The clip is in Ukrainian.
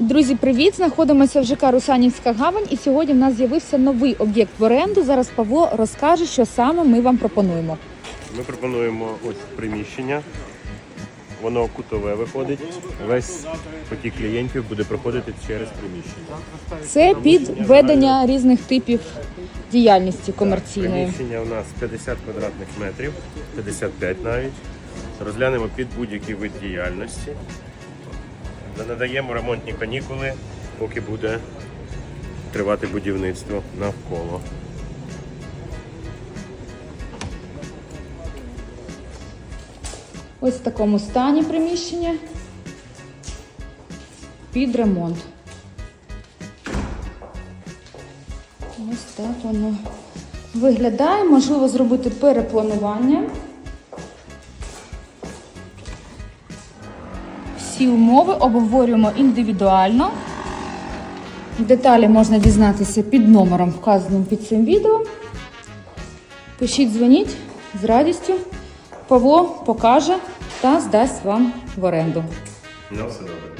Друзі, привіт! Знаходимося в ЖК Русанівська гавань, і сьогодні в нас з'явився новий об'єкт в оренду. Зараз Павло розкаже, що саме ми вам пропонуємо. Ми пропонуємо ось приміщення. Воно кутове виходить. Весь потік клієнтів буде проходити через приміщення. Це під ведення різних типів діяльності комерційної. Приміщення у нас 50 квадратних метрів, 55 навіть. Розглянемо під будь-який вид діяльності. Надаємо ремонтні канікули, поки буде тривати будівництво навколо. Ось в такому стані приміщення під ремонт. Ось так воно виглядає. Можливо зробити перепланування. Всі умови обговорюємо індивідуально. Деталі можна дізнатися під номером, вказаним під цим відео. Пишіть, дзвоніть з радістю. Павло покаже та здасть вам в оренду. Ну, все добре.